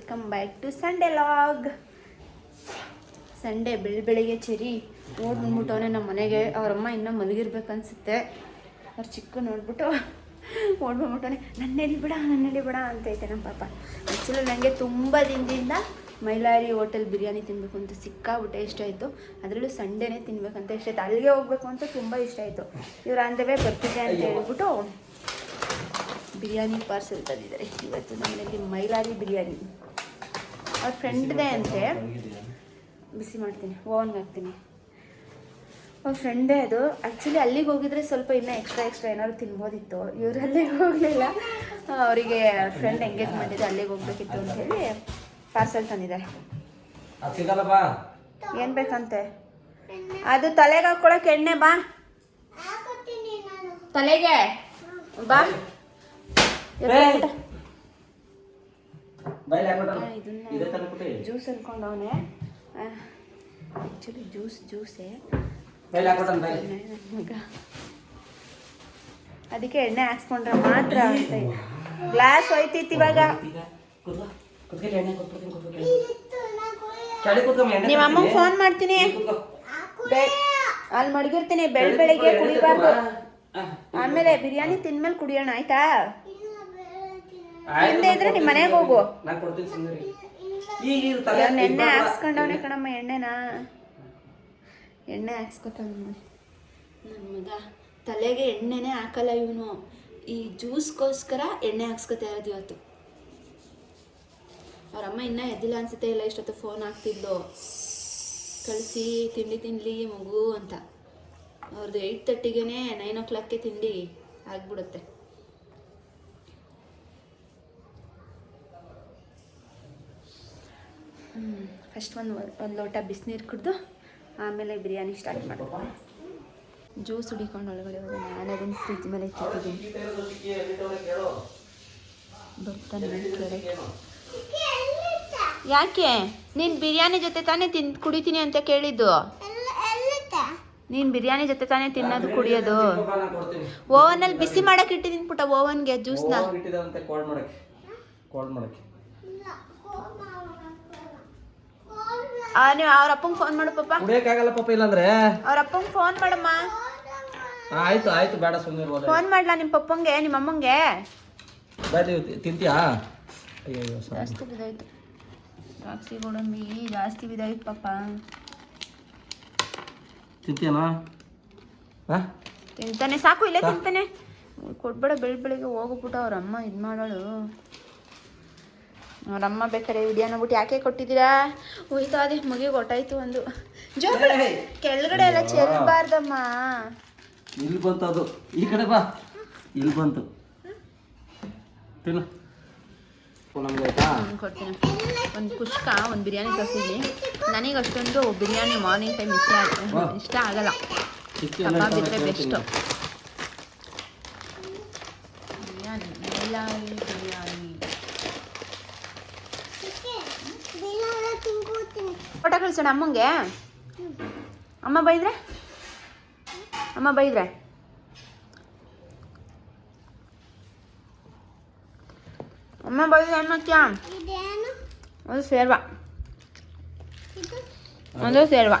Welcome back to Sunday log Sunday ಬೆಳ ಬೆಳಿಗ್ಗೆ cherry. ಓಡ್ ಬಂದ್ಬಿಟ್ಟವನೆ ನಮ್ಮ ಮನೆಗೆ. ಅವರಮ್ಮ ಇನ್ನೂ ಮಲಗಿರ್ಬೇಕನ್ಸುತ್ತೆ. ಅವ್ರು ಚಿಕ್ಕ ನೋಡ್ಬಿಟ್ಟು ಓಡ್ ಬಂದ್ಬಿಟ್ಟವನೆ ನನ್ನೆಡಿ ಬಿಡ ನನ್ನೆಡಿ ಬಿಡ ಅಂತ ಐತೆ ನಮ್ಮ ಪಾಪ. ಆ್ಯಕ್ಚುಲಿ ನನಗೆ ತುಂಬ ದಿನದಿಂದ ಮೈಲಾರಿ ಹೋಟೆಲ್ ಬಿರಿಯಾನಿ ತಿನ್ನಬೇಕು ಅಂತ ಸಿಕ್ಕಾಬಿಟ್ಟೆ ಇಷ್ಟ ಆಯಿತು. ಅದರಲ್ಲೂ ಸಂಡೇನೇ ತಿನ್ಬೇಕಂತ ಇಷ್ಟ ಆಯಿತು. ಅಲ್ಲಿಗೆ ಹೋಗ್ಬೇಕು ಅಂತ ತುಂಬ ಇಷ್ಟ ಆಯಿತು. ಇವ್ರು ಅಂದವೇ ಬರ್ತಿದ್ದೆ ಅಂತ ಹೇಳ್ಬಿಟ್ಟು ಬಿರಿಯಾನಿ ಪಾರ್ಸೆಲ್ ತಂದಿದ್ದಾರೆ. ಇವತ್ತು ನಮ್ಮಲ್ಲಿ ಮೈಲಾರಿ ಬಿರಿಯಾನಿ. ಅವ್ರ ಫ್ರೆಂಡ್ದೇ ಅಂತೆ. ಬಿಸಿ ಮಾಡ್ತೀನಿ ಓವನ್ಗೆ ಹಾಕ್ತೀನಿ ಅವ್ರ ಫ್ರೆಂಡೇ ಅದು. ಆ್ಯಕ್ಚುಲಿ ಅಲ್ಲಿಗೆ ಹೋಗಿದ್ರೆ ಸ್ವಲ್ಪ ಇನ್ನೂ ಎಕ್ಸ್ಟ್ರಾ ಎಕ್ಸ್ಟ್ರಾ ಏನಾದ್ರು ತಿನ್ಬೋದಿತ್ತು. ಇವ್ರು ಅಲ್ಲಿಗೆ ಹೋಗಲಿಲ್ಲ. ಅವರಿಗೆ ಫ್ರೆಂಡ್ ಎಂಗೇಜ್ ಇದೆ ಅಲ್ಲಿಗೆ ಹೋಗ್ಬೇಕಿತ್ತು ಅಂತ ಹೇಳಿ ಪಾರ್ಸೆಲ್ ತಂದಿದ್ದಾರೆ. ಏನು ಬೇಕಂತೆ? ಅದು ತಲೆಗೆ ಹಾಕ್ಕೊಳಕ್ಕೆ ಎಣ್ಣೆ ಬಾ. ತಲೆಗೆ ಬಾ. ಇದನ್ನ ಆ್ಯಕ್ಚುಲಿ ಜ್ಯೂಸ್ ಜ್ಯೂಸೇ ಮಗ ಅದಕ್ಕೆ ಎಣ್ಣೆ ಹಾಕ್ಸ್ಕೊಂಡ್ರೆ ಮಾತ್ರ ಗ್ಲಾಸ್ ಹೋಯ್ತಿತ್ತು ಇವಾಗ. ನಿಮ್ಮ ಅಮ್ಮಂಗೆ ಫೋನ್ ಮಾಡ್ತೀನಿ. ಅಲ್ಲಿ ಮಡಗಿರ್ತೀನಿ ಬೆಳ್ ಬೆಳಿಗ್ಗೆ ಕುಡಿಬಾರ್ದು. ಆಮೇಲೆ ಬಿರಿಯಾನಿ ತಿನ್ಮೇಲೆ ಕುಡಿಯೋಣ ಆಯ್ತು, ಹಿಂದೆ ಇದ್ರೆ ನಿಮ್ಮ ಮನೆಗೆ ಹೋಗು. ನಾನ್ ಕೊಡ್ತೀನಿ ಈಗ ಇದು ತಲೆ ಎಣ್ಣೆ ಹಾಕ್ಸ್ಕೊಂಡವನೆ ಕಣಮ್ಮ ಎಣ್ಣೆನ. ಎಣ್ಣೆ ಹಾಕ್ಸ್ಕೊತಾನ ನೋಡಿ. ನನ್ನ ಮಗ ತಲೆಗೆ ಎಣ್ಣೆನೇ ಹಾಕಲ್ಲ ಇವನು. ಈ ಜ್ಯೂಸ್ಗೋಸ್ಕರ ಎಣ್ಣೆ ಹಾಕ್ಸ್ಕೊತಾ ಇರೋದು ಇವತ್ತು. ಅವ್ರಮ್ಮ ಇನ್ನೂ ಎದ್ದಿಲ್ಲ ಅನ್ಸುತ್ತೆ ಇಲ್ಲ ಇಷ್ಟೊತ್ತು ಫೋನ್ ಹಾಕ್ತಿದ್ಲು. ಕಳಿಸಿ ತಿಂಡಿ ತಿನ್ಲಿ ಮಗು ಅಂತ. ಅವ್ರದ್ದು ಏಯ್ಟ್ ತರ್ಟಿಗೆ ನೈನ್ ಓ ಕ್ಲಾಕ್ಗೆ ತಿಂಡಿ ಆಗ್ಬಿಡುತ್ತೆ. ಫಸ್ಟ್ ಒಂದು ಒಂದು ಲೋಟ ಬಿಸಿನೀರು ಕುಡಿದು ಆಮೇಲೆ ಬಿರಿಯಾನಿ ಸ್ಟಾರ್ಟ್ ಮಾಡ್ತೀನಿ. ಜ್ಯೂಸ್ ಹುಡಿಕೊಂಡು ಒಳಗಡೆ ಹೋದ ನಾನು ಅದನ್ನು ಫ್ರಿಜ್ ಮೇಲೆ ಇಟ್ಟಿದ್ದೀನಿ. ಬರ್ತಾನೆ ಯಾಕೆ? ನೀನು ಬಿರಿಯಾನಿ ಜೊತೆ ತಾನೇ ತಿನ್ ಕುಡಿತೀನಿ ಅಂತ ಕೇಳಿದ್ದು. ನೀನು ಬಿರಿಯಾನಿ ಜೊತೆ ತಾನೇ ತಿನ್ನೋದು ಕುಡಿಯೋದು. ಓವನಲ್ಲಿ ಬಿಸಿ ಮಾಡಕ್ಕೆ ಇಟ್ಟಿದ್ದೀನಿ ಪುಟ್ಟ ಓವನ್ಗೆ ಜ್ಯೂಸ್ನ. ಕೋಲ್ಡ್ ಮಾಡಕ್ಕೆ. ಮಾಡಕ್ಕೆ ನೀವು ಅವ್ರ ಅಪ್ಪಂಗೆ ಫೋನ್ ಮಾಡು ಪಾಪ. ಕುಡಿಯಕ್ಕಾಗಲ್ಲ ಪಾಪ ಇಲ್ಲಾಂದ್ರೆ? ಅವ್ರ ಅಪ್ಪಂಗೆ ಫೋನ್ ಮಾಡಮ್ಮ. ಆಯ್ತು ಆಯ್ತು ಬೇಡ ಸುಮ್ಮನೆ ಇರ್ಬೋದು ಫೋನ್ ಮಾಡ್ಲಾ ನಿಮ್ಮ ಪಪ್ಪಂಗೆ ನಿಮ್ಮ ಅಮ್ಮಂಗೆ? ಬರೀ ತಿಂತೀಯಾ? ಅಯ್ಯೋ ಸಾರಿ ಜಾಸ್ತಿ ಬಿದ್ದಾಯ್ತು. ದ್ರಾಕ್ಷಿ ಗೋಡಂಬಿ ಜಾಸ್ತಿ ಬಿದ್ದಾಯ್ತು ಪಾಪ. ತಿಂತೀಯನಾ? ಹಾಂ ತಿಂತಾನೆ ಸಾಕು ಇಲ್ಲೇ ತಿಂತಾನೆ. ಕೊಡ್ಬೇಡ ಬೆಳ ಬೆಳಿಗ್ಗೆ ಹೋಗ್ಬಿಟ್ಟು ಅವ್ರ ಅಮ್ಮ ಇದು ಮಾಡೋಳು ಅವ್ರ ಅಮ್ಮ ಬೇಕಾರೆ ವಿಡಿಯೋ ನೋಡ್ಬಿಟ್ಟು ಯಾಕೆ ಕೊಟ್ಟಿದ್ದೀರಾ? ಹೋಯ್ತು ಅದೇ ಮುಗಿಗೆ ಗೊಟ್ಟಾಯ್ತು ಒಂದು. ಜೋ ಕೆಳಗಡೆ ಎಲ್ಲ ಚೆಲ್ಬಾರ್ದಮ್ಮ. ಇಲ್ಲಿ ಬಂತು ಅದು. ಈ ಕಡೆ ಬಾ. ಇಲ್ಲಿ ಬಂತು. ತಿನ್ನು. ಕೊಡ್ತೀನಿ. ಒಂದು ಕುಷ್ಕ ಒಂದು ಬಿರಿಯಾನಿ ತರಿಸಿದ್ವಿ ನನಗೆ ಅಷ್ಟೊಂದು ಬಿರಿಯಾನಿ ಮಾರ್ನಿಂಗ್ ಟೈಮ್ ಇಷ್ಟ ಇಷ್ಟ ಆಗಲ್ಲ. ಬೆಸ್ಟ್ ಎಲ್ಲ ಕಬಾಬ್ ಇದ್ರೆ ಬೆಸ್ಟು ಕೇಳ್ತೀನಿ. ಬಿರಿಯಾನಿ ಮೈಲಾರಿ ಬಿರಿಯಾನಿ ಕಳ್ಸೋಣ ಅಮ್ಮಂಗೆ? ಅಮ್ಮ ಬೈದ್ರೆ? ಅಮ್ಮ ಬೈದ್ರೆ? ಅಮ್ಮ ಬೈದ್ರೆ ಅಮ್ಮಕ್ಯ ಒಂದು ಸೇರ್ವ. ಒಂದು ಸೇರ್ವ.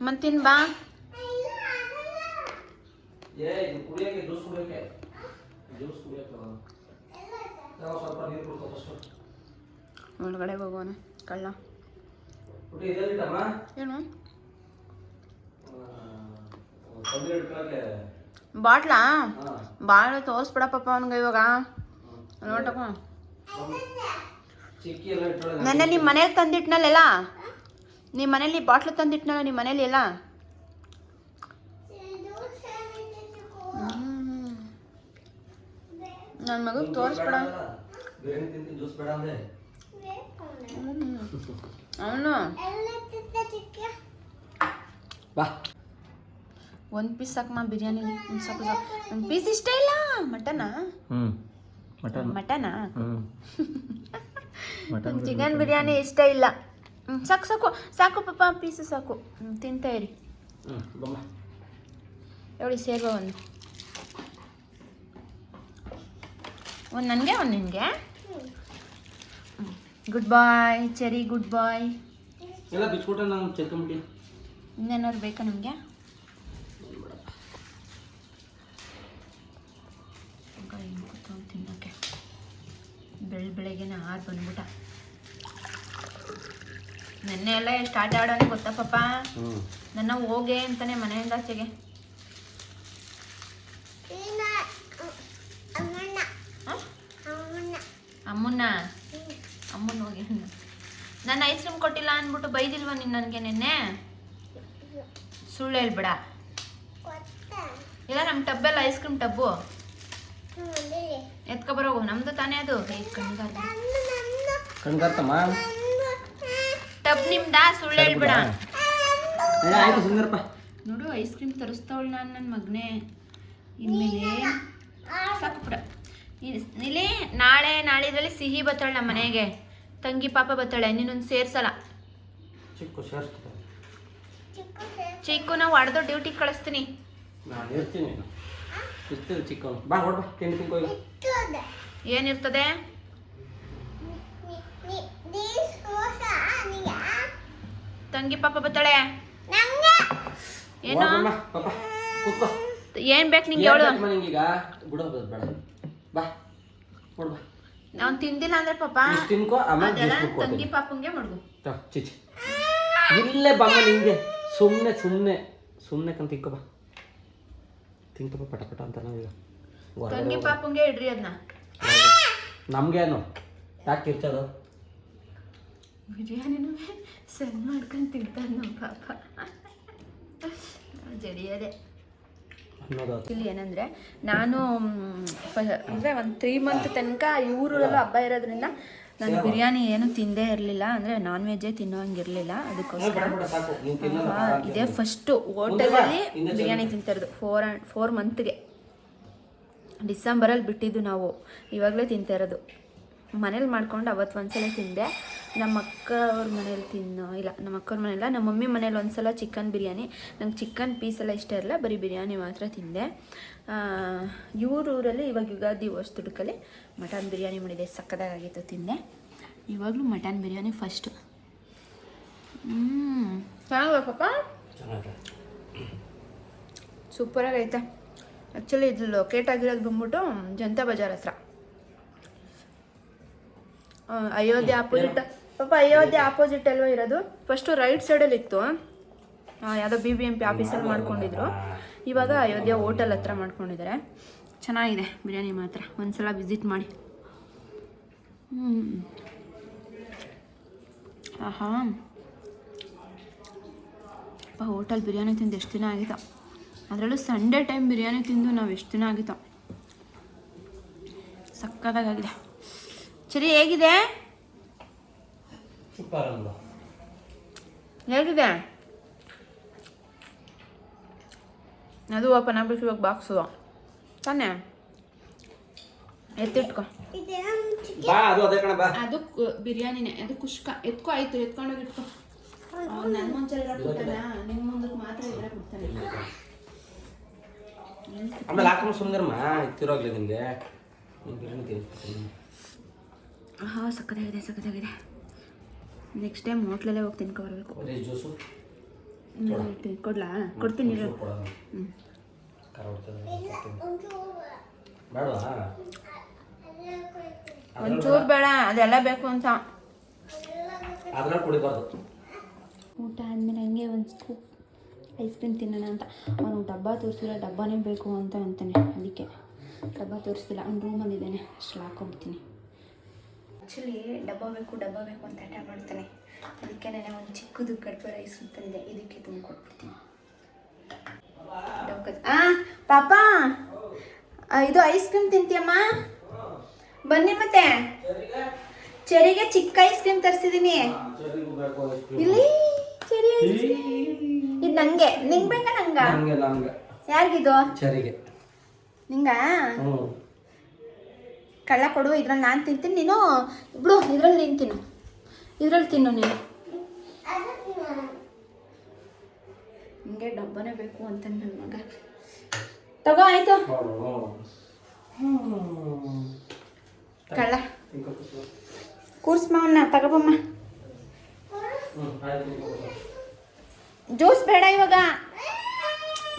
ಮತ್ತಿನ್ ಬಾ ಏ ಇದು ಕುಡಿಯೋಕೆ ಜ್ಯೂಸ್ ಕುಡಿಯೋಕೆ ಜ್ಯೂಸ್ ಕುಡಿಯೋಕೆ ನಾವು ಸ್ವಲ್ಪ ನೀರು ಕುಡ್ಕೊ ಫಸ್ಟು ಒಳಗಡೆ ಹೋಗೋಣ ಕಳ್ಳ. ಏನು? ಬಾಟ್ಲಾ? ಬಾಳ ಭಾಳ ತೋರಿಸ್ಬಿಡ ಪಾಪ ಅವನಿಗೆ ಇವಾಗ. ನೋಟಪ್ಪ ನನ್ನ ಎಲ್ಲ ಇಟ್ಕೊಳ್ಳೋದು ನೆನ್ನೆ ನಿಮ್ಮ ಮನೇಲಿ ತಂದಿಟ್ನಲ್ಲ ನಿಮ್ಮ ಮನೇಲಿ ಬಾಟ್ಲು ತಂದಿಟ್ನಲ್ಲ ನಿಮ್ಮ ಮನೇಲಿ ಎಲ್ಲ? ನನ್ನ ಮಗಗೆ ತೋರಿಸ್ಬೇಡ ಬಿರಿಯಾನಿ ತಿಂತೀನಿ ಜ್ಯೂಸ್ ಬೇಡ ಅಂದೆ. ಅವನು. ಬಾ. ಒಂದು ಪೀಸ್ ಸಾಕಮ್ಮ ಬಿರಿಯಾನಿ ಒಂದು ಸಾಕು ಸಾಕು. ಒಂದು ಪೀಸ್ ಇಷ್ಟ ಇಲ್ಲ? ಮಟನಾ? ಹ್ಞೂ ಮಟನ್. ಮಟನಾ? ಹ್ಞೂ ಚಿಕನ್ ಬಿರಿಯಾನಿ ಇಷ್ಟ ಇಲ್ಲ. ಸಾಕು ಸಾಕು. ಸಾಕು ಪಾಪ ಪೀಸು ಸಾಕು. ಹ್ಮ್, ತಿಂತಾ ಇರಿ. ಹೇಳಿ ಸೇರ್ವ ಒಂದು. ಒಂದು ನನಗೆ ಒಂದು ನಿನಗೆ. ಗುಡ್ ಬಾಯ್ ಚೆರಿ ಗುಡ್ ಬಾಯ್ ಎಲ್ಲ ಇನ್ನೇನಾದ್ರು ಬೇಕಾ ನಮಗೆ? ತಿನ್ನೋಕ್ಕೆ ಬೆಳ ಬೆಳಗ್ಗೆನೇ ಆರು ಬಂದ್ಬಿಟ್ಟ. ನೆನ್ನೆ ಎಲ್ಲ ಎಷ್ಟು ಆಟ ಆಡೋಣ ಗೊತ್ತಾ ಪಾಪ? ಹ್ಞೂ ನನ್ನ ಹೋಗೆ ಅಂತಾನೆ ಮನೆಯಿಂದ ಆಚೆಗೆ ಹ? ಅಮ್ಮನ್ನ? ಅಮ್ಮನ ಹೋಗಿ ನಾನು ಐಸ್ ಕ್ರೀಮ್ ಕೊಟ್ಟಿಲ್ಲ ಅಂದ್ಬಿಟ್ಟು ಬೈದಿಲ್ವ ನೀನು ನನಗೆ ನಿನ್ನೆ? ಸುಳ್ಳು ಹೇಳ್ಬಿಡ. ಇಲ್ಲ ನಮ್ಮ ಟಬ್ಬೆಲ್ಲ ಐಸ್ ಕ್ರೀಮ್ ಟಬ್ಬು ಬರೋ ನಮ್ದು ತಾನೇ ಅದು. ಟಬ್ ನಿಮ್ದಾ? ಸುಳ್ಳು ಹೇಳ್ಬೇಡ. ನೋಡು ಐಸ್ ಕ್ರೀಮ್ ತರಿಸ್ತಾವಳು ನಾನು ನನ್ನ ಮಗನೇ. ಇನ್ಮೇಲೆ ಸಾಕು ಬಿಡ ಇಲ್ಲಿ ನಾಳೆ ನಾಳಿದ್ರಲ್ಲಿ ಸಿಹಿ ಬತ್ತಾಳೆ ನಮ್ಮ ಮನೆಗೆ. ತಂಗಿ ಪಾಪ ಬತ್ತಾಳೆ ನೀನೊಂದು ಸೇರ್ಸಲ್ಲ. ಚಿಕ್ಕು ಸೇರಿಸ್ತಾರೆ ನಾವು ಹೊಡೆದು ಡ್ಯೂಟಿಗೆ ಕಳಿಸ್ತೀನಿ. ನಾನು ಇರ್ತೀನಿ. ಇರ್ತೀನಿ ಚಿಕ್ಕವನು ಬಾ ಹೊಡ್ ಬಾ ತಿಂಡಿ ತಿನ್ಕೋ ಈಗ ಏನಿರ್ತದೆ? ತಂಗಿ ಪಾಪ ಬತ್ತಾಳೆ. ಏನು? ಪಾಪ. ಕೂತ್ಕೋ. ಏನ್ ಬೇಕು ನಿಂಗೆ ಹೇಳು. ಏನ್ ನಿಂಗೀಗ? ಬಿಡೋದು ಬೇಡ. ಬಾ ಹೊಡ್ ಬಾ. ಅವ್ನು ತಿಂದಿಲ್ಲ ಅಂದ್ರೆ ಪಾಪ. ಇಷ್ಟು ತಿನ್ಕೋ ಆಮೇಲೆ ಅದೆಲ್ಲ ಜ್ಯೂಸ್ ಕೊಡ್ತೀನಿ ತಂಗಿ ಪಾಪಂಗೆ ಮಾಡ್ಗು ತಾ, ಚಿಚಿ. ಇಲ್ಲೇ ಬಮ್ಮ ನಿಂಗೆ. ಸುಮ್ಮನೆ ಸುಮ್ಮನೆ ಸುಮ್ಮನೆ ಕಂತ ತಿನ್ಕೋ ಬಾ. ತಿನ್ಕೋ ಬಾ ಪಟ ಪಟ ಅಂತ ನಾವೀಗ ಹೊರಗಡೆ ತಂಗಿ. ಪಾಪಂಗೆ ಇಡ್ರಿ ಅದನ್ನ ನಮ್ಗೇನು ಯಾಕೆ ಕಿರ್ಚೋದು ಬಿರಿಯಾನಿನೂ ಸೆಲ್ ಮಾಡ್ಕೊಂಡು ತಿಂತಾನೆ ನಮ್ಮ ಪಾಪ. ಜಡಿಯದೆ ಇಲ್ಲಿ ಏನಂದರೆ ನಾನು ಅಂದರೆ ಒಂದು ತ್ರೀ ಮಂತ್ ತನಕ ಇವರಲ್ಲೂ ಹಬ್ಬ ಇರೋದ್ರಿಂದ ನಾನು ಬಿರಿಯಾನಿ ಏನು ತಿಂದೇ ಇರಲಿಲ್ಲ ಅಂದರೆ ನಾನ್ ವೆಜ್ಜೇ ತಿನ್ನೋ ಹಂಗಿರಲಿಲ್ಲ ಅದಕ್ಕೋಸ್ಕರ. ಇದೇ ಫಸ್ಟು ಹೋಟೆಲಲ್ಲಿ ಬಿರಿಯಾನಿ ತಿಂತಿರೋದು ಫೋರ್ ಫೋರ್ ಮಂತ್ಗೆ ಡಿಸೆಂಬರಲ್ಲಿ ಬಿಟ್ಟಿದ್ದು ನಾವು ಇವಾಗಲೇ ತಿಂತಾ ಇರೋದು ಮನೇಲಿ ಮಾಡ್ಕೊಂಡು ಅವತ್ತು ಒಂದ್ಸಲ ತಿಂದೆ. ನಮ್ಮ ಅಕ್ಕ ಅವ್ರ ಮನೇಲಿ ತಿನ್ನೋ ಇಲ್ಲ ನಮ್ಮ ಅಕ್ಕವ್ರ ಮನೆಯಲ್ಲ ನಮ್ಮ ಮಮ್ಮಿ ಮನೇಲಿ ಒಂದ್ಸಲ ಚಿಕನ್ ಬಿರಿಯಾನಿ. ನಂಗೆ ಚಿಕನ್ ಪೀಸ್ ಎಲ್ಲ ಇಷ್ಟ ಇರಲ್ಲ ಬರೀ ಬಿರಿಯಾನಿ ಮಾತ್ರ ತಿಂದೆ. ಇವ್ರ ಊರಲ್ಲಿ ಇವಾಗ ಯುಗಾದಿ ವರ್ಷದುಡುಕಲ್ಲಿ ಮಟನ್ ಬಿರಿಯಾನಿ ಮಾಡಿದೆ ಸಕ್ಕದಾಗಿತ್ತು ತಿಂದೆ. ಇವಾಗಲೂ ಮಟನ್ ಬಿರಿಯಾನಿ ಫಸ್ಟು ಹ್ಞೂ ಪಾಪ? ಚೆನ್ನಾಗಿದೆ. ಸೂಪರಾಗಿ ಐತೆ. ಆ್ಯಕ್ಚುಲಿ ಇದು ಲೊಕೇಟ್ ಆಗಿರೋದು ಬಂದ್ಬಿಟ್ಟು ಜನತಾ ಬಜಾರ್ ಹತ್ರ. ಅಯೋಧ್ಯೆ ಆಪೋಸಿಟ್ ಪಾಪ ಅಯೋಧ್ಯೆ ಆಪೋಸಿಟ್ ಅಲ್ವಾ ಇರೋದು? ಫಸ್ಟು ರೈಟ್ ಸೈಡಲ್ಲಿ ಇತ್ತು. ಯಾವುದೋ ಬಿ ಬಿ ಎಂ ಪಿ ಆಫೀಸಲ್ಲಿ ಮಾಡ್ಕೊಂಡಿದ್ರು. ಇವಾಗ ಅಯೋಧ್ಯೆ ಹೋಟೆಲ್ ಹತ್ರ ಮಾಡ್ಕೊಂಡಿದ್ದಾರೆ. ಚೆನ್ನಾಗಿದೆ ಬಿರಿಯಾನಿ ಮಾತ್ರ. ಒಂದ್ಸಲ ವಿಸಿಟ್ ಮಾಡಿ. ಹ್ಞೂ ಆಹಾ. ಅಪ್ಪ ಹೋಟೆಲ್ ಬಿರಿಯಾನಿ ತಿಂದು ಎಷ್ಟು ದಿನ ಆಗಿತ್ತು? ಅದರಲ್ಲೂ ಸಂಡೇ ಟೈಮ್ ಬಿರಿಯಾನಿ ತಿಂದು ನಾವು ಎಷ್ಟು ದಿನ ಆಗಿತ್ತು? ಸಕ್ಕತ್ತಾಗಿದೆ ಸರಿ ಹೇಗಿದೆ? ಅಂದು ಹೇಗಿದೆ ಅದು ಓಪನ್ ಆಗ್ಬಿಟ್ಟು ಇವಾಗ ಬಾಕ್ಸು ತಾನೇ ಎತ್ತಿಟ್ಕೊ ಬಾ ಅದು ಅದೇ ಕಣ ಬಾ ಅದು ಕು- ಬಿರಿಯಾನಿನೇ ಅದು ಕುಷ್ಕ ಎತ್ಕೊ ಆಯ್ತು ಎತ್ಕೊಂಡೋಗಿ ಇಟ್ಕೊ ನನ್ನ ಮುಂಚೆ ಬಿಡ್ತಾನ ನಿಮ್ಮ ಮುಂದಕ್ಕೆ ಮಾತ್ರ ಇದ್ರೆ ಕೊಡ್ತಾನೆ ಆಮೇಲೆ ಹಾಕೊಂಡು ಸುಂದರಮ್ಮ ಇತ್ತಿರೋಗ್ಲಿ ನಿಮಗೆ ಬಿರಿಯಾನಿ ತಿನ್ಸ್ತೀನಿ ಹಾಂ ಸಕ್ಕತ್ತಾಗಿದೆ ಸಕ್ಕತ್ತಾಗಿದೆ ನೆಕ್ಸ್ಟ್ ಟೈಮ್ ಹೋಟ್ಲಲ್ಲೇ ಹೋಗಿ ತಿನ್ಕೊ ಬರಬೇಕು. ಬರೀ ಜ್ಯೂಸು ಕೊಡ್ಲಾ? ಕೊಡ್ತೀನಿ ಒಂಚೂರು ಬೇಡ ಅದೆಲ್ಲ ಬೇಕು ಅಂತ. ಊಟ ಆದಮೇಲೆ ಹಂಗೆ ಒಂದು ಸ್ಕೂಪ್ ಐಸ್ ಕ್ರೀಮ್ ತಿನ್ನೋಣ ಅಂತ. ಅವನು ಡಬ್ಬ ತೋರಿಸಿಲ್ಲ ಡಬ್ಬನೇ ಬೇಕು ಅಂತ ಅಂತಾನೆ. ಅದಕ್ಕೆ ಡಬ್ಬ ತೋರಿಸ್ತಿಲ್ಲ ಅವ್ನು ರೂಮಲ್ಲಿದ್ದಾನೆ ಅಷ್ಟು ಹಾಕೊಂಡ್ಬಿಡ್ತೀನಿ ಆ್ಯಕ್ಚುಲಿ ಡಬ್ಬ ಬೇಕು ಡಬ್ಬ ಬೇಕು ಅಂತ ಹಠ ಮಾಡ್ತಾನೆ. ಅದಕ್ಕೆ ನಾನು ಒಂದು ಚಿಕ್ಕದು ಕಡ್ಬೆ ರೈಸ್ ತಂದೆ ಇದಕ್ಕೆ ತುಂಬಿಕೊಟ್ಬಿಡ್ತೀನಿ ಆ ಪಾಪ! ಇದು ಐಸ್ ಕ್ರೀಮ್ ತಿಂತೀಯಮ್ಮ? ಬನ್ನಿ ಮತ್ತೆ. ಚೆರಿಗೆ ಚಿಕ್ಕ ಐಸ್ ಕ್ರೀಮ್ ತರಿಸಿದ್ದೀನಿ ಇಲ್ಲಿ ಚೆರಿ ಐಸ್ ಕ್ರೀಮ್ ಇದು ನಂಗೆ. ನಿಂಗೆ ಬೇಕಾ ನಂಗ? ಯಾರಿಗಿದು? ಚರಿಗೆ. ನಿಂಗ? ಕಳ್ಳ ಕೊಡು, ಇದ್ರಲ್ಲಿ ನಾನು ತಿಂತೀನಿ, ನೀನು ಬಿಡು, ಇದ್ರಲ್ಲಿ ನೀನು ತಿನ್ನು. ಇದ್ರಲ್ಲಿ ತಿನ್ನು ನೀನು. ಹಿಂಗೆ ಡಬ್ಬನೇ ಬೇಕು ಅಂತ ನನ್ನ ಮಗ. ತಗೋ, ಆಯ್ತು. ಕಳ್ಳ. ಕೂರ್ಸ್ ಅವನ್ನ ತಗೋಬಮ್ಮ. ಜ್ಯೂಸ್ ಬೇಡ ಇವಾಗ.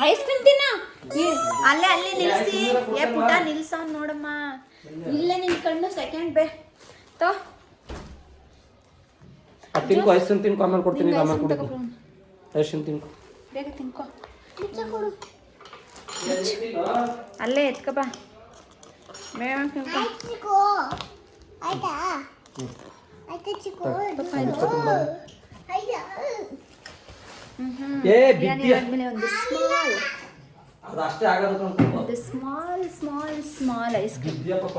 ಐಸ್ ಕ್ರೀಮ್ ತಿನ್ನ. ಅಲ್ಲೇ, ಅಲ್ಲಿ ನಿಲ್ಸಿ. ಏ, ಪುಟ, ನಿಲ್ಸ ನೋಡಮ್ಮ. ಇಲ್ಲೇ. ನಿನ್ ಕಣ್ಣು ಸೆಕೆಂಡ್ ಬೇ. ತೋ. ತಿನ್ಕೋ ಐಸ್ ಕ್ರೀಮ್ ತಿನ್ಕೋ ಆಮೇಲೆ ಕೊಡ್ತೀನಿ ಆಮೇಲೆ ಕ್ರೀಮ್ ತಿನ್ಕೋ. ಬೇಗ ತಿನ್ಕೋ. ಅಲ್ಲೇ ಎತ್ಕೋ ಬಾ ಬೇಗ ತಿನ್ಕೋ. ಏ ಬಿದ್ದಿಯ? ಆದ್ಮೇಲೆ ಒಂದು ಸ್ಮಾಲ್ ಅದು ಅಷ್ಟೇ ಆಗೋದು. ಒಂದು small small small ice cream ಪಾಪ?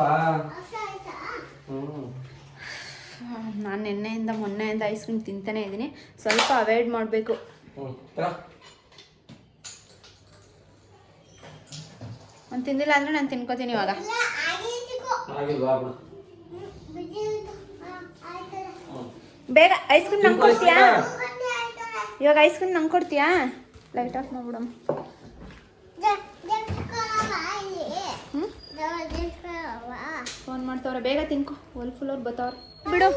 ನಾನು ನಿನ್ನೆಯಿಂದ ಮೊನ್ನೆಯಿಂದ ಐಸ್ ಕ್ರೀಮ್ ತಿಂತಾನೆ ಇದ್ದೀನಿ. ಸ್ವಲ್ಪ ಅವಾಯ್ಡ್ ಮಾಡಬೇಕು. ನಾನು ತಿಂದಿಲ್ಲ ಅಂದರೆ ನಾನು ತಿನ್ಕೋತೀನಿ ಇವಾಗ. ಬೇಗ ಐಸ್ ಕ್ರೀಮ್ ನಂಗೆ ಕೊಡ್ತೀಯಾ. ಇವಾಗ ಐಸ್ ಕ್ರೀಮ್ ನಂಗೆ ಕೊಡ್ತೀಯಾ? ಲೈಟ್ ಆಫ್ ಮಾಡ್ಬಿಡಮ್ಮ. ಫೋನ್ ಮಾಡ್ತವ್ರೆ ಬೇಗ ತಿನ್ಕೋ. ಒಲ್ ಫುಲ್ ಅವ್ರು ಬತ್ತವ್ರೆ. ಬಿಡು.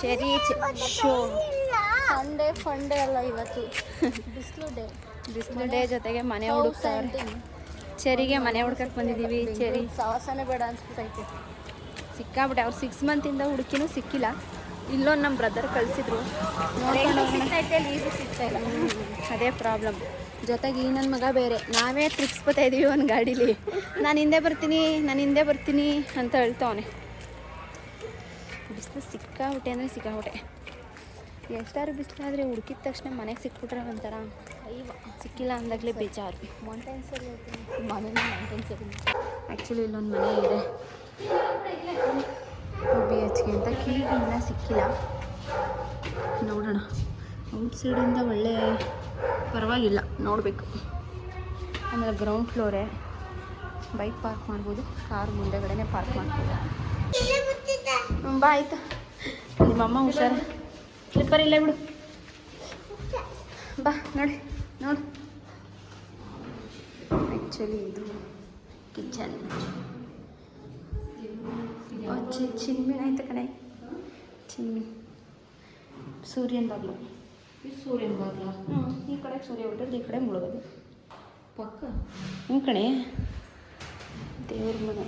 ಸರಿ ಶೋ ಸಂಡೇ ಫಂಡೇ ಅಲ್ಲ ಇವತ್ತು. ಬಿಸಿಲು ಡೇ ಬಿಸಿಲು ಡೇ ಜೊತೆಗೆ ಮನೆ ಹುಡುಕ್ತಾವ್ರೆ ಚೆರಿಗೆ ಮನೆ ಹುಡ್ಕಕ್ಕೆ ಬಂದಿದ್ದೀವಿ ಚೆರಿ ಸಾಹಸನೇ ಬೇಡ ಅನ್ಸ್ಬಿಟ್ಟೈತೆ. ಸಿಕ್ಕಾಬಿಟ್ಟೆ. ಅವ್ರು ಸಿಕ್ಸ್ ಮಂತಿಂದ ಹುಡುಕಿನೂ ಸಿಕ್ಕಿಲ್ಲ. ಇಲ್ಲೊಂದು ನಮ್ಮ ಬ್ರದರ್ ಕಳಿಸಿದ್ರು. ನೋಡ್ಕೊಂಡು. ಸಿಗ್ತೈತೆ ಲೀಸು ಸಿಗ್ತಾ ಇಲ್ಲ ಅದೇ ಪ್ರಾಬ್ಲಮ್ ಜೊತೆಗೆ ಈ ನನ್ನ ಮಗ ಬೇರೆ. ನಾವೇ ತಿರ್ಗಿಸ್ಕೊತಾ ಇದ್ದೀವಿ ಒಂದು ಗಾಡೀಲಿ. ನಾನು ಹಿಂದೆ ಬರ್ತೀನಿ, ನಾನು ಹಿಂದೆ ಬರ್ತೀನಿ ಅಂತ ಹೇಳ್ತಾವನೆ. ಬಿಸಿಲು ಸಿಕ್ಕಾಬಿಟ್ಟೆ ಅಂದರೆ ಸಿಕ್ಕಾಬಿಟ್ಟೆ ಎಷ್ಟಾದ್ರು ಬಿಸಿಲಾದರೆ ಹುಡುಕಿದ ತಕ್ಷಣ ಮನೆಗೆ ಸಿಕ್ಬಿಟ್ರೆ ಒಂಥರ ಅಯ್ಯವ ಸಿಕ್ಕಿಲ್ಲ ಅಂದಾಗಲೇ ಬೇಜಾರು. ಆ್ಯಕ್ಚುಲಿ ಇಲ್ಲೊಂದು ಮನೆ ಇದೆ. ಬಿ ಎಚ್ ಕೆ ಅಂತ. ಕೀಗಿನ್ನ ಸಿಕ್ಕಿಲ್ಲ. ನೋಡೋಣ. ಔಟ್ ಸೈಡಿಂದ ಒಳ್ಳೆ ಪರವಾಗಿಲ್ಲ, ನೋಡಬೇಕು. ಆಮೇಲೆ ಗ್ರೌಂಡ್ ಫ್ಲೋರೇ ಬೈಕ್ ಪಾರ್ಕ್ ಮಾಡ್ಬೋದು, ಕಾರ್ ಮುಂದೆಗಡೆನೇ ಪಾರ್ಕ್ ಮಾಡ್ಬೋದು. ಬಾ ಆಯ್ತು. ನಿಮ್ಮಮ್ಮ ಹುಷಾರು. ಸ್ಲಿಪ್ಪರ್ ಇಲ್ಲೇ ಬಿಡು. ಬಾ, ನೋಡಿ, ನೋಡು. ಆ್ಯಕ್ಚುಲಿ ಇದು ಕಿಚನ್ ಚಿನ್ಮಿನ್ ಆಯ್ತು ಕಣೆ. ಚಿನ್ಮಿನ್ ಸೂರ್ಯನ ಬಾಗ್ಲು ಸೂರ್ಯನ ಬಾಗ್ಲ ಹ್ಞೂ ಈ ಕಡೆ ಸೂರ್ಯ ಬಿಟ್ಟರೆ ಈ ಕಡೆ ಮುಳುಗೋದು. ಪಕ್ಕ. ಈ ಕಡೆ ದೇವ್ರ ಮನೆ.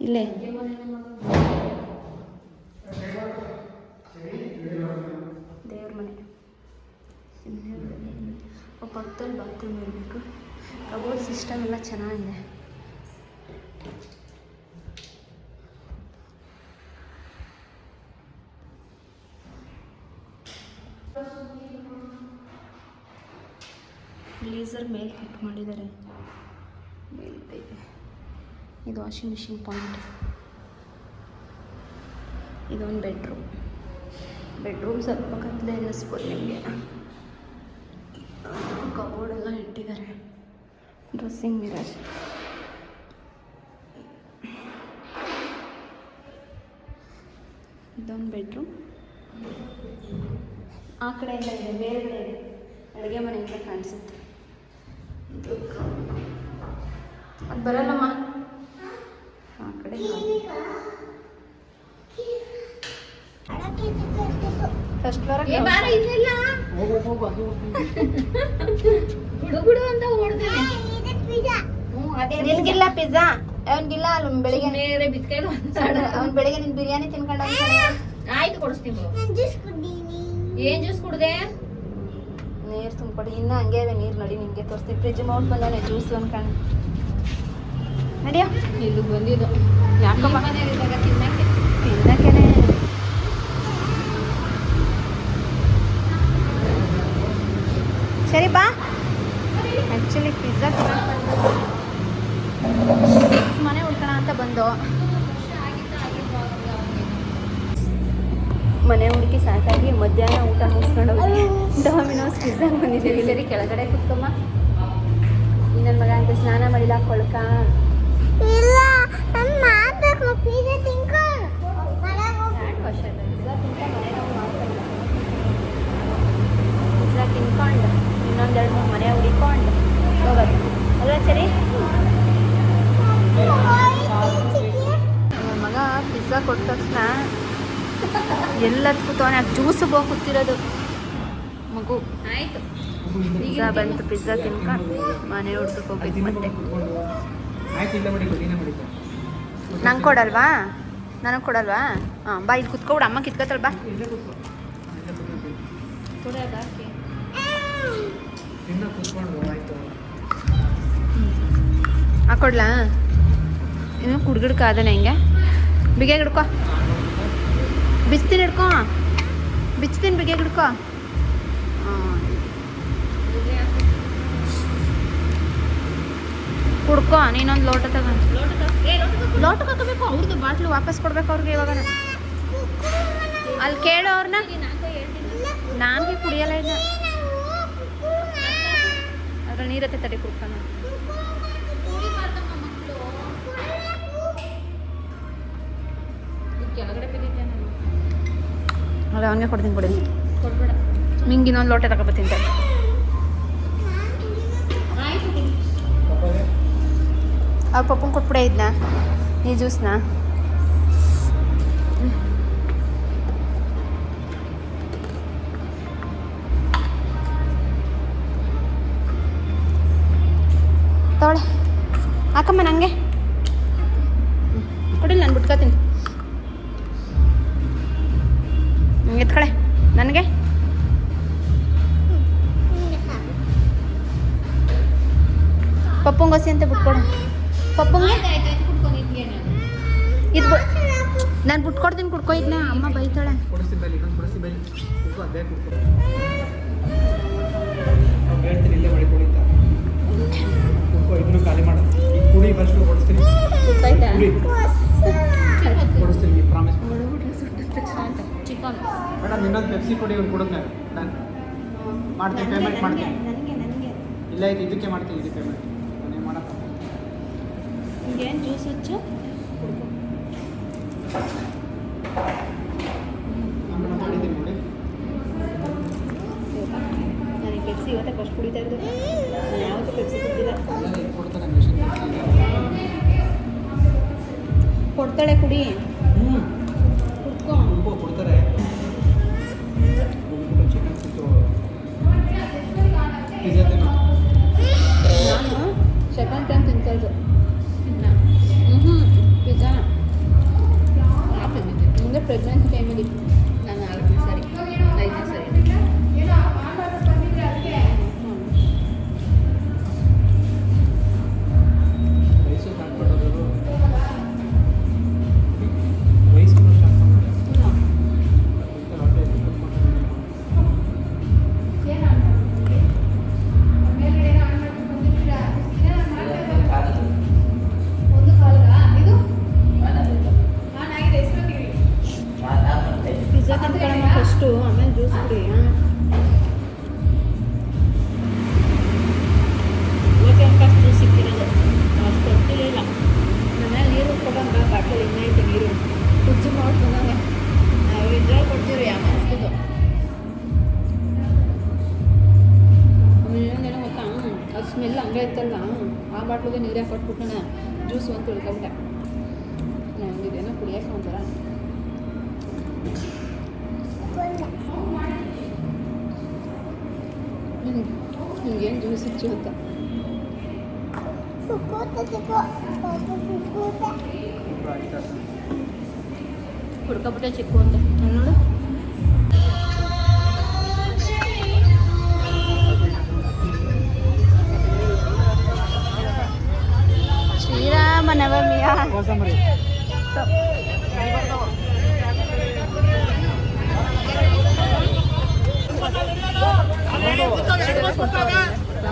ಇಲ್ಲೇ. ದೇವ್ರ ಮನೆ. ಪಕ್ಕದಲ್ಲಿ ಬಾತ್ರೂಮ್ ಇರಬೇಕು. ಕಬೋರ್ಡ್ ಸಿಸ್ಟಮ್ ಎಲ್ಲ ಚೆನ್ನಾಗಿದೆ. ಗ್ಲೀಸರ್ ಮೇಲೆ ಫಿಟ್ ಮಾಡಿದ್ದಾರೆ. ಇದು ವಾಷಿಂಗ್ ಮಿಷಿನ್ ಪಾಯಿಂಟ್. ಇದೊಂದು ಬೆಡ್ರೂಮ್. ಬೆಡ್ರೂಮ್ ಸ್ವಲ್ಪ ಕತ್ತಲೆ ಅನ್ನಿಸ್ಬೋದು ನಿಮಗೆ. ಕಬೋರ್ಡ್ ಎಲ್ಲ ಇಟ್ಟಿದ್ದಾರೆ. Dressing mirror. ಕಡೆಯಿಂದ ಇದೆ ಬೇರೆಗಡೆ ಇದೆ. ಅಡುಗೆ ಮನೆಯಿಂದ ಕಾಣಿಸುತ್ತೆ. ಇದು ಅದು ಬರಲ್ಲಮ್ಮ. ಆ ಕಡೆ ಫಸ್ಟ್ ಅಂತ ಓಡ್ತಾನೆ ನಿನ್ಗಿಲ್ಲ ಪಿಜ್ಜಾ ಅವನ್ಗಿಲ್ಲ ಅಲ್ಲಿ ಬೆಳಿಗ್ಗೆ ಬೇರೆ ಅವ್ನು ಬೆಳಿಗ್ಗೆ ನಿನ್ ಬಿರಿಯಾನಿ ತಿನ್ಕೊಂಡು ಆಯ್ತು ಕೊಡಿಸ್ತೀನಿ. ಏನ್ ಜ್ಯೂಸ್ ಕುಡ್ದೆ? ನೀರು ತುಂಬಿಕೊಡಿ. ಇನ್ನೂ ಹಂಗೆ ಅವೆ ನೀರು ನಡಿ ನಿಮಗೆ ತೋರಿಸ್ತೀವಿ ಫ್ರಿಜ್ ಮೌಂಟ್ ಬಂದಾನೆ ಜ್ಯೂಸ್ ಅನ್ಕೊಂಡು ನಡಿಯೋ. ಇಲ್ಲಿ ಬಂದಿದ್ದು. ಯಾಕಪ್ಪ ಮನೆಯಲ್ಲಿದ್ದಾಗ ತಿನ್ನಕ್ಕೆ. ತಿನ್ನಕ್ಕೇನೆ. ಸರಿ ಬಾ. ಆ್ಯಕ್ಚುಲಿ ಪಿಜ್ಜಾ ಮನೆ ಉಳ್ಕೋಣ ಅಂತ ಬಂದು. ಮನೆ ಹುಡುಕಿ ಸಾಕಾಗಿ ಮಧ್ಯಾಹ್ನ ಊಟ ಮುಗಿಸ್ಕೊಂಡು ಹೋಗಿ ಡಾಮಿನೋಸ್ ಪಿಜ್ಜಾ ಬಂದಿದ್ದೀವಿ ಸರಿ ಕೆಳಗಡೆ ಕುತ್ಕೊಮ್ಮ ನನ್ನ ಮಗ ಅಂತ ಸ್ನಾನ ಮಾಡಿಲ್ಲ ಕೊಳ್ಕ. ಇಲ್ಲ ಮೂರು ಮನೆ ಹುಡಿಕೊಂಡು ಸರಿ ಮಗ ಪಿಜ್ಜಾ ಕೊಟ್ಟ ತಕ್ಷಣ ಎಲ್ಲದ್ ಕೂತವನೆ ಜ್ಯೂಸ್ ಜ್ಯೂಸಿಗೆ ಹೋಗಿ ಕೂತಿರೋದು. ಮಗು. ಆಯ್ತು. ಪಿಜ್ಜಾ ಬಂತು. ಪಿಜ್ಜಾ ತಿನ್ಕ. ಮನೆ ಹುಡ್ಕಕ್ಕೆ ಹೋಗ್ಬೇಕು ಮತ್ತೆ. ನಂಗೆ ಕೊಡಲ್ವಾ? ನನಗೆ ಕೊಡಲ್ವಾ? ಹಾಂ ಬಾ ಇಲ್ಲಿ ಕುತ್ಕೊಬಿಡು ಅಮ್ಮ ಕಿತ್ಕೊತಾಳ ಬಾ. ಇನ್ನ ಹಾಕೊಡ್ಲಾ ಇನ್ನು ಕುಡ್ಗಿಡ್ಕಾದನೆ ಹಿಂಗೆ? ಬಿಗೆ ಹಿಡ್ಕೊ. ಬಿಚ್ತೀನಿ ಹಿಡ್ಕೊ. ಬಿಚ್ತೀನಿ ಬಿಗೆ ಹಿಡ್ಕೊ. ಕುಡ್ಕೊ, ನೀನೊಂದು ಲೋಟ ತಗೋ- ಲೋಟ ಹಾಕಬೇಕು ಅವ್ರದ್ದು ಬಾಟ್ಲು ವಾಪಸ್ ಕೊಡ್ಬೇಕು ಅವ್ರಿಗೆ ಇವಾಗ ಅಲ್ಲಿ ಕೇಳು ಅವ್ರನ್ನ ನಾನು ಕುಡಿಯಲ್ಲ ಇಲ್ಲ ಅದ್ರಲ್ಲಿ ನೀರತ್ತೆ ತಡಿ ಕುಡ್ಕೊಂಡು ಅಲ್ಲ ಅವನಿಗೆ ಕೊಡ್ತೀನಿ ಕೊಡಿ. ನಿಂಗೆ ಇನ್ನೊಂದು ಲೋಟ ತಗೊಬತ್ತೀನಿ. ಅವ್ರ ಪಪ್ಪಂಗೆ ಕೊಟ್ಬಿಡ ಇದನ್ನ ಈ ಜ್ಯೂಸ್ನ. ತಗೊಳ್ಳೆ. ಹಾಕಮ್ಮ ನನಗೆ ಕೊಡಿಲ್ಲ ನಾನು ಬಿಟ್ಕೋತೀನಿ. ಪಪ್ಪಂಗೋಸಿ ಅಂತ ಬಿಟ್ಕೊಡು. ಪಪ್ಪಂಗ? ಇದು ನಾನು ಬಿಟ್ಕೊಡ್ತೀನಿ ಕುಡ್ಕೋ ಇದನ್ನ ಅಮ್ಮ ಬೈತಾಳೆ. ಇನ್ನೊಂದು ಮೇಡಮ್ ಪೆಪ್ಸಿ ಕೊಡಿ ನಾನು ಮಾಡ್ತೀನಿ ಪೇಮೆಂಟ್ ಮಾಡ್ತೀನಿ. ನನಗೆ ನನಗೆ ಇಲ್ಲ ಇದು ಇದಕ್ಕೆ ಮಾಡ್ತೀನಿ ಇದು ಪೇಮೆಂಟ್ ನಿಂಗೇನು ಜ್ಯೂಸ್ ಹಚ್ಚು? ನನಗೆ ಪೆಪ್ಸಿ ಇವತ್ತೇ ಫಸ್ಟ್ ಕುಡಿತಾ ಇರೋದು ನಾನು ಯಾವತ್ತೂ ಪೆಪ್ಸಿ ಕುಡಿದಿಲ್ಲ ಕೊಡ್ತಾಳೆ ಕುಡಿ. ನಿಂಗೇನು ಜ್ಯೂಸ್ ಇಚ್ಚು ಅಂತ ಹುಡ್ಕೊಬಿಟ್ಟೆ ಚಿಕ್ಕು ಅಂತ ಅಲ್ಲಿ ನೋಡು ಶ್ರೀರಾಮ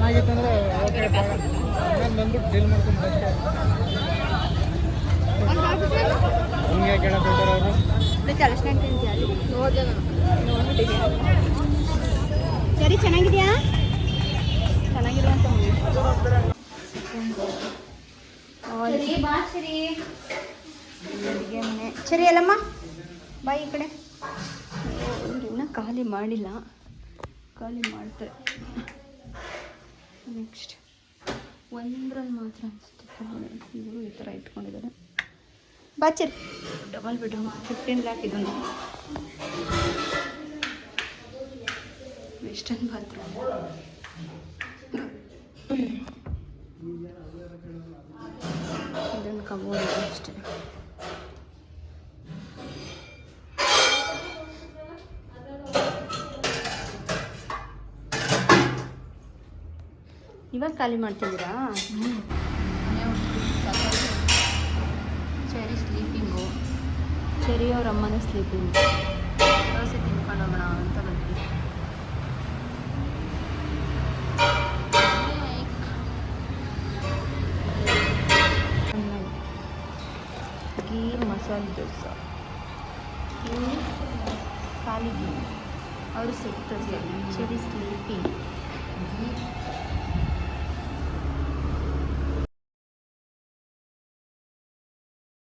ನವಮಿಯ ಕೋಸಂಬರಿ ಓಕೆ ಬಂದ್ಬಿಟ್ಟು ಡೀಲ್ ಮಾಡ್ಕೊಂಡು ಅಷ್ಟೇ ಹಂಗೆ ಅವರು. ಸರಿ, ಚೆನ್ನಾಗಿದೆಯಾ? ಚೆನ್ನಾಗಿದೆ ಅಂತ ಅಡುಗೆ ಮನೆ. ಸರಿ, ಅಲ್ಲಮ್ಮ. ಬಾಯ್ ಈ ಕಡೆ. ಇನ್ನೂ ಖಾಲಿ ಮಾಡಿಲ್ಲ. ಖಾಲಿ ಮಾಡ್ತಾರೆ ನೆಕ್ಸ್ಟ್ ಒಂದ್ರಲ್ಲಿ ಮಾತ್ರ ಅನಿಸುತ್ತೆ. ಇವರು ಈ ಥರ ಇಟ್ಕೊಂಡಿದ್ದಾರೆ ಬಾಚರ್ ಡಬಲ್ ಬೆಡ್ರೂಮ್ ಫಿಫ್ಟೀನ್ ಲ್ಯಾಕ್ ಇದೊಂದು ವೆಸ್ಟರ್ನ್ ಬಾತ್ರೂಮ್ ಇದೊಂದು ಕಬೋರ್ಡ್ ಅಷ್ಟೇ. ಇವಾಗ ಖಾಲಿ ಮಾಡ್ತಿದ್ದೀರಾ? ಚೆರಿ ಸ್ಲೀಪಿಂಗು ಚೆರಿ ಅವ್ರ ಅಮ್ಮನೇ ಸ್ಲೀಪಿಂಗು ದೋಸೆ ತಿನ್ಕೊಂಡು ಹೋಗೋಣ ಅಂತ ಬಂದ್ವಿ. ಗೀ ಮಸಾಲೆ ದೋಸೆ. ಇವು ಖಾಲಿ ಗೀ ಅವರು ಸಿಗ್ತದೆ ಚೆರಿ ಸ್ಲೀಪಿಂಗ್